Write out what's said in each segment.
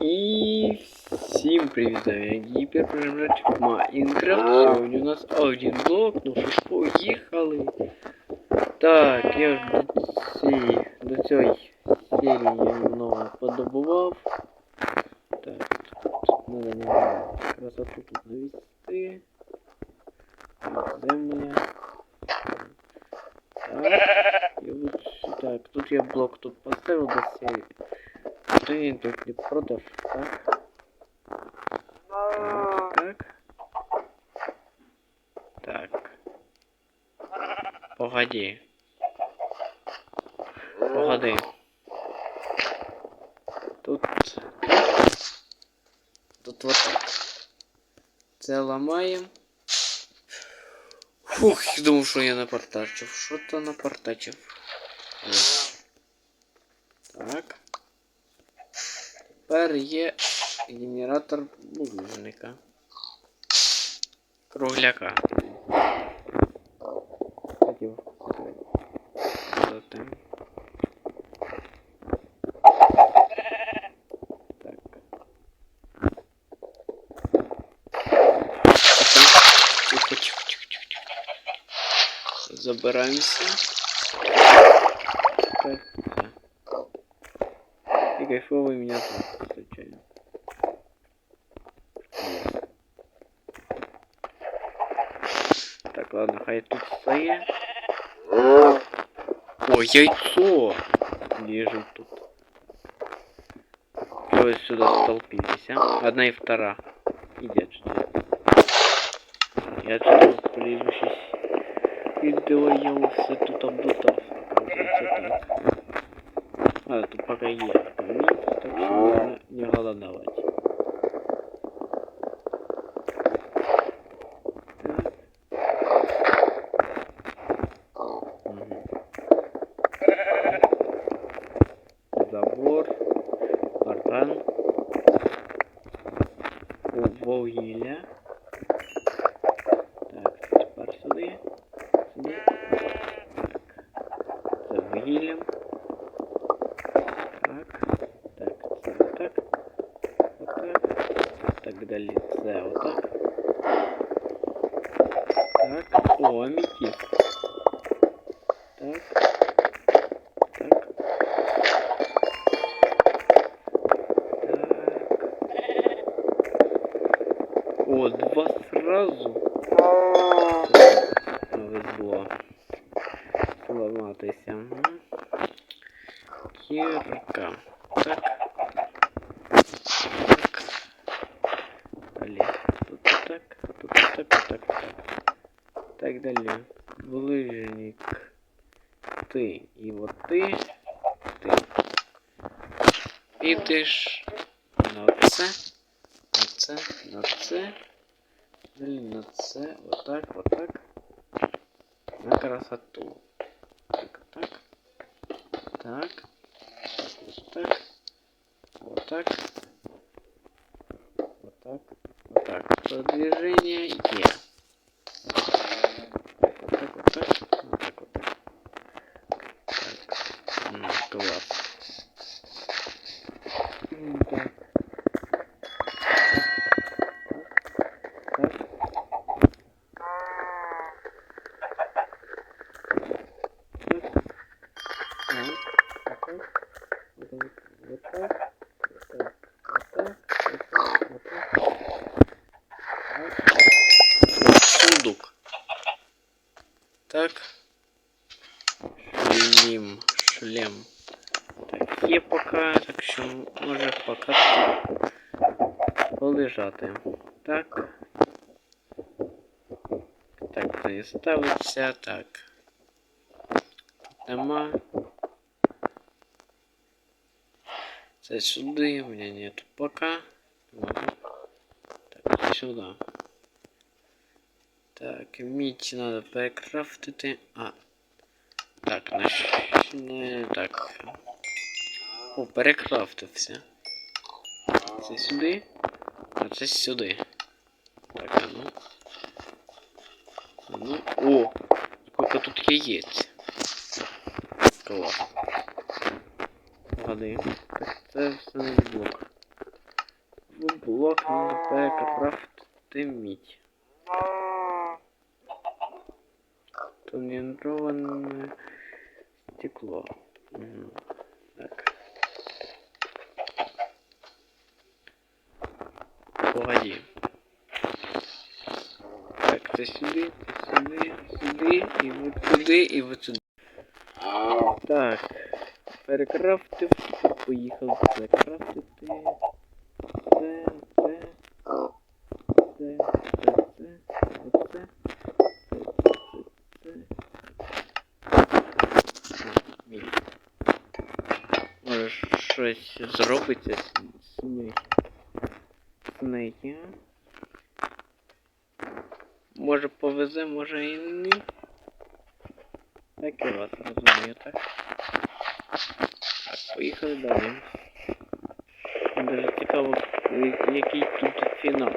І всім привіт, з вами гіперпроживач Майнкрафт. Сьогодні у нас один блок, ну що ж поїхали. Так, я ж до цієї, до цієї серії немного подобував. Так, тут надо немного красоту тут навести. Так, Земля. Так, і от, так, тут я блок тут поставив до серії. Ты тут не продав, так? Так. Так. Так. Погоди. Погоди. Тут. Тут вот так. Це ламаємо. Фух, думав, що я напортачив. Що то напортачив? Ось. Тепер є генератор булыжника. Кругляка. Хотів тихо. Забираемся. Так, кайфовый меня тут случайно. Так, ладно, хай тут стоит. О, яйцо! Лежит тут. Что вы сюда столпились, а? Одна и вторая. Идет что Я полезу сейчас. Видео я все тут облутался. Оказывается так. А, тут пока есть так что не голодовать. Так. Аметист. Так. Так. Так. О, два сразу. Повезло. Сломатися. Мгм. Це. На це, на це. Далі на це. Отак, отак. На красоту. Так, так. Так. Вот так. Вот так. Вот так. Вот так. Продвижение Е. Вот так, вот так. Вот так, вот так. Так. М, класс. М, Так. Так. Так. Так. Вот так. Вот так. Вот так. Вот так. Вот так. Вот так. Так. Сундук. Так. Шлем. Шлем. Так, є пока, так що може пока тут полежати. Так. Так, не ставиться. Так. Нема. Це сюди, у меня нет пока. Так, сюда. Так, мідь надо перекрафтити. А. Так. Не, так. О, перекрафтився. Це сюди. А це. Так, а ну. Ну. О! Сколько тут яєць. Клас. Погоди. Погоди. Так, це сюди, це сюди, сюди, і от сюди, і от сюди. Так. Перекрафтив, поїхав перекрафтити. Це, це, це, це, це, оце. Може щось зробиться з, з нею. З нею. Може повезе, може і ні. Так я вас розумію, так? Так, поїхали далі. Дуже цікаво, я- який тут фінал.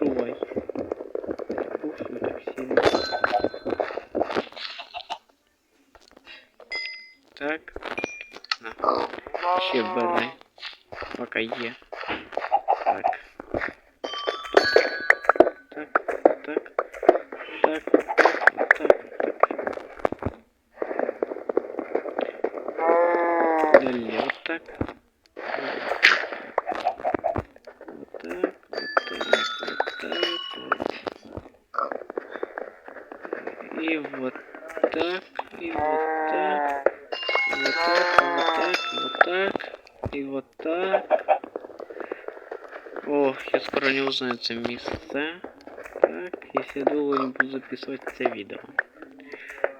Бушевай. Бушуй так сильно. Так. На. Ще бери. Пока є. Так. Так, так, так, так, так, так. Далее вот так. Вот так, вот так, вот так, вот. И вот так, и вот так, вот так, вот так, вот так, и вот так. О, я скоро не узнаю это место. Так, если долго не буду записывать это видео.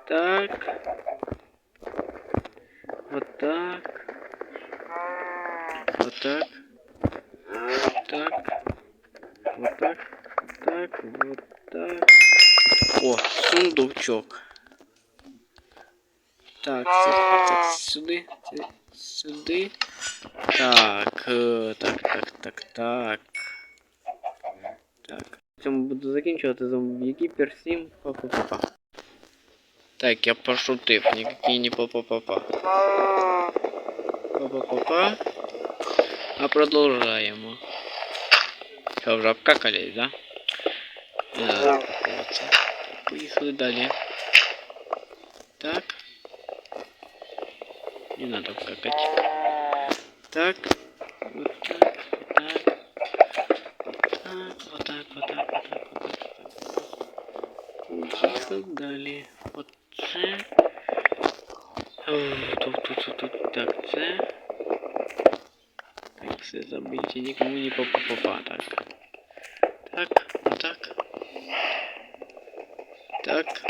Так. Вот так. Вот так. Так. Вот так. Так, вот так. О, сундучок. Так, так, сюди, це- сюди. Так, е, так, так, так, так. Так. На цьому буду закінчувати зомбі Кіпер 7. Па-па-па-па. Так, я пошутив, ніякий не па-па-па-па. Па-па-па-па. А продовжаємо. Що, вже обкакались, да? Не надо обкакуватися. Так, поїхали далі. Так. Не надо обкакать. Так. Вот так, вот так. Так, вот так, вот так, вот так, вот так, вот так. Поїхали далі. От це. Ух, Тут, тут, тут, тут, так, це. Так, все забийте, нікому не попа-попа, так. Так, вот так. Так, так,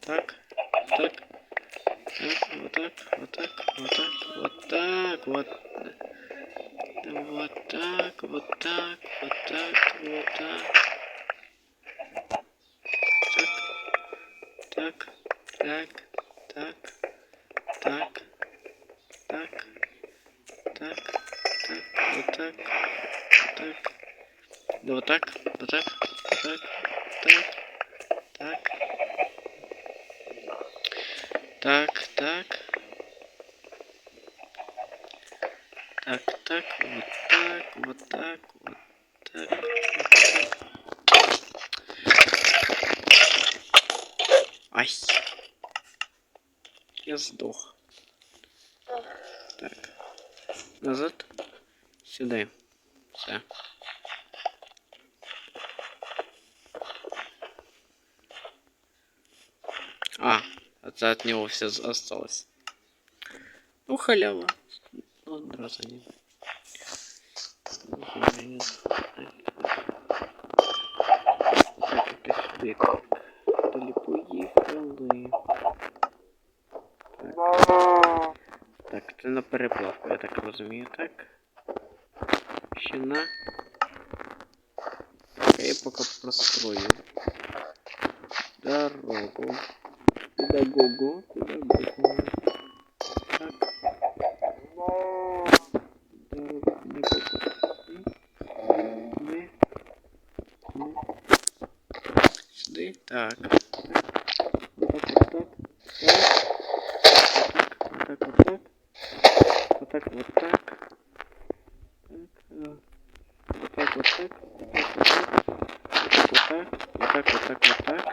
так. Так, так. Так, так, вот так, вот так, вот так, вот так. Ай. Я сдох. Так. Назад. Сюди. Все. А, это от него все з- осталось. Ну, халява. Ну, раз они. Так, это сюди. Далі поїхали. Так. Так, це на переплавку, я так розумію, так? Ще на. Так, а я поки прострою. Дорогу. Педагогу, педагогу. Так. Дорогу не попасти. Не. Не. Сюди. Так. Вот так, вот так. Вот так, вот так. Вот так, вот так. Так, а, вот так, вот так. Вот так, вот так. Вот так, вот так, вот так.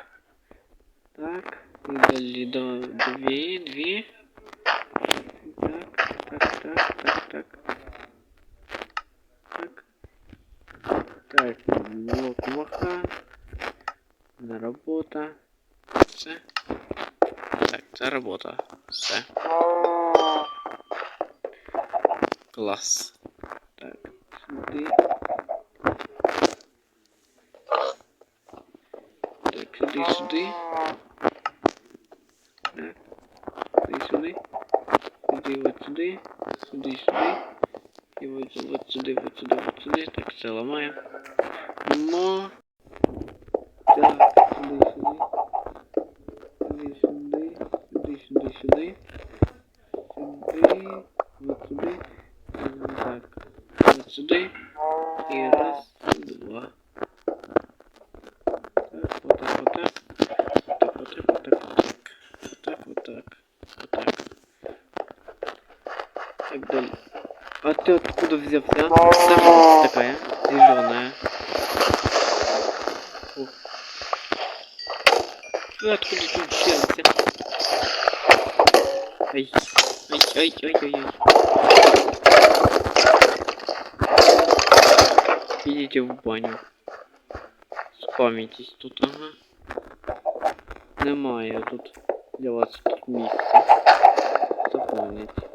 Так. И дали до две, две. Так, так, так, так, так. Так. Так, блок маха. Робота. Все. Так, це робота. Все. Клас. Так, сюди. Так, сюди, сюди. Сюди, сюди. Сюди, от сюди. Сюди, сюди. І от, от сюди, от сюди, от сюди. Так, це ламаємо. Мо. ай, ай, ай, ай, ай. Идите в баню. Спамитесь тут, ага. Немає тут для вас тут місця. Заповніть.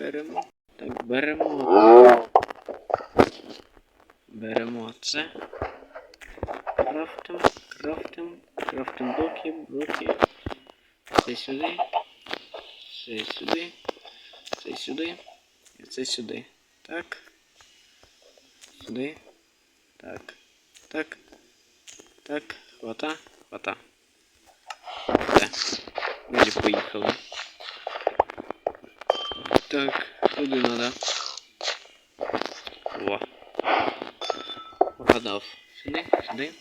Беремо. Так, беремо. Беремо це. Крафтим, крафтим, крафтим блоки, блоки. Це сюди. Це сюди. Це сюди. І це сюди. Так. Сюди. Так. Так. Так. Хвата. Хвата. Все. Далі поїхали. Так, туди надо. О. Вгадав. Сюди, сюди.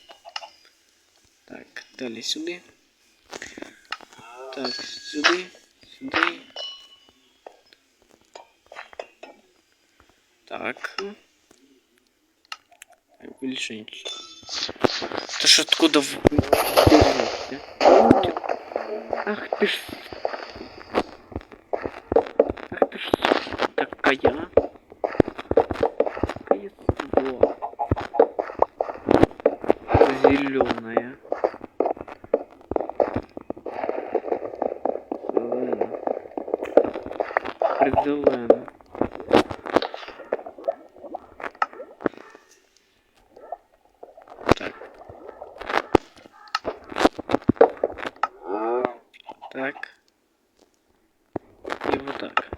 Так, далі сюди. Так, сюди, сюди. Так. Так, більше нічого. Та ж откуда в... берешься? Ах ты ж... Такая. Такая сволочь. Зеленая. Зелена. Призелена. Так. Так. І отак.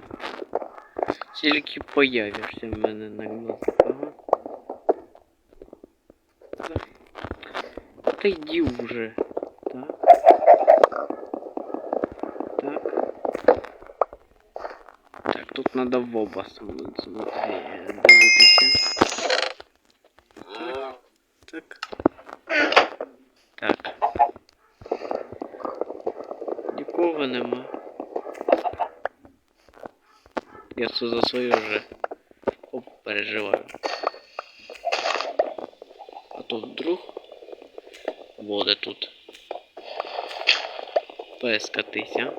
Тільки появишся в мене на глазах. Ага. Так. Та йди уже. Так. Так. Так, тут надо в оба см- смотри, дивитися. Так. Так. Так. Нікого нема. Я за своє вже оп, переживаю. А то вдруг буде тут. Пескатися.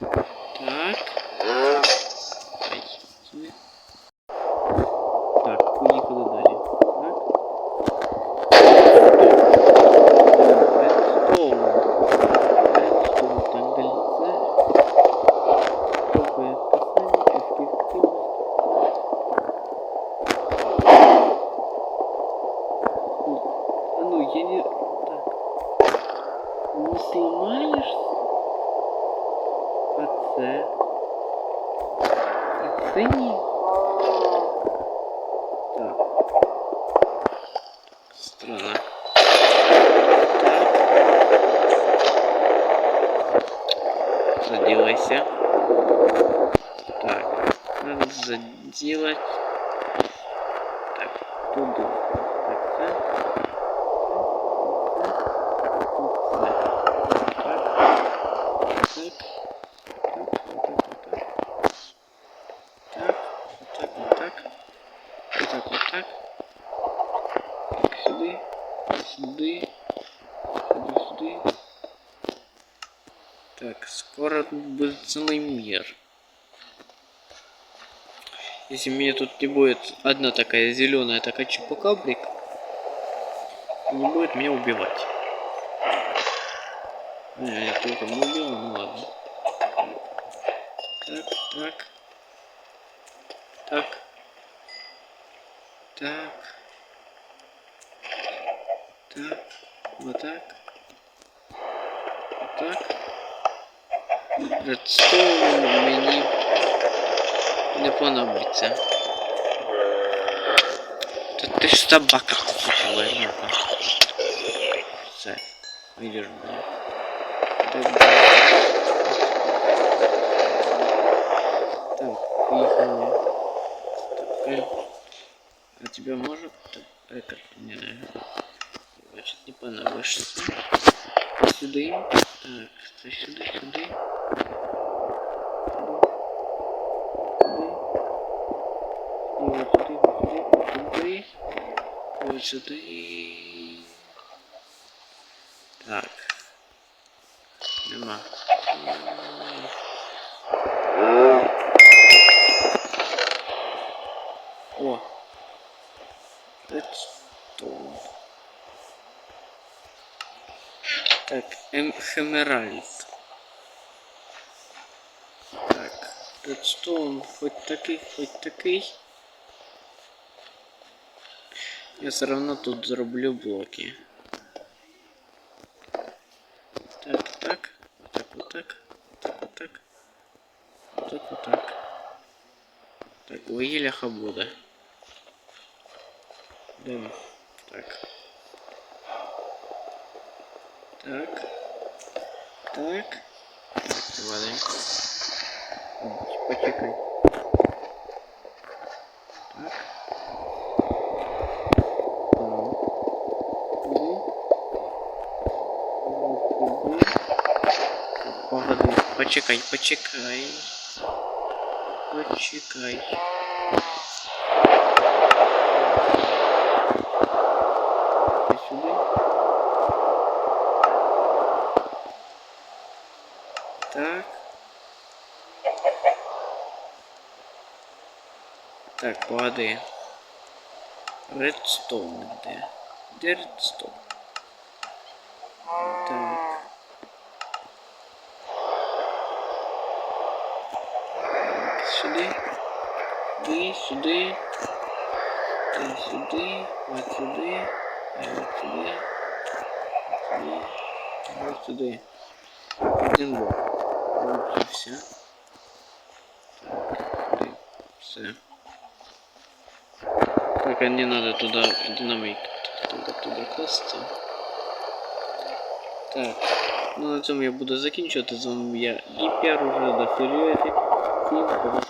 Так. Так. Заделайся. Так. Надо заделать. Так, туду. Так, це. Це. Так. Так. Так, вот так, вот так. Вот так, вот так. Так, сюди, сюди, сюди, сюди. Так, скоро тут будет целый мир. Если меня тут не будет одна такая зеленая такая чупакабрик, не будет меня убивать. Не, я только не убил, ну ладно. Так, так. Так. Так. Так. Вот так. Вот так. Редстоун мені не понадобиться. Та ти ж собака купила, ну-ка. Все. Видиш, блин. Так, Так, поехали. Так, а тебя может это не знаю. Значит, не понадобишься. Сюда. Так, це сюди, Сюди. І от сюди, от сюди, от сюди. Так. Нема. О. Редстоун. Так, Ем Хемеральд. Так, Редстоун хоть такий, хоть такий. Я все равно тут зроблю блоки. Так, так, так, вот так, так, вот так, вот так, вот так. Так, вугілля буде. Да. Так. Так. Так. Ладно. Почекай. Так. Погоди. Почекай, почекай. Почекай. Сюди. Так. Так, погоди. Редстоун де? Де редстоун? Так. Сюди Сюди, сюди. Ти сюди. От сюди. І от сюди. Сюди. І от сюди. Один блок. От і все. Так, сюди. Все. Так, а не надо туда динамик. Туда, туда класти. Так. Ну на цьому я буду закінчувати. З вами я Гіпер уже до Феріофі. Всім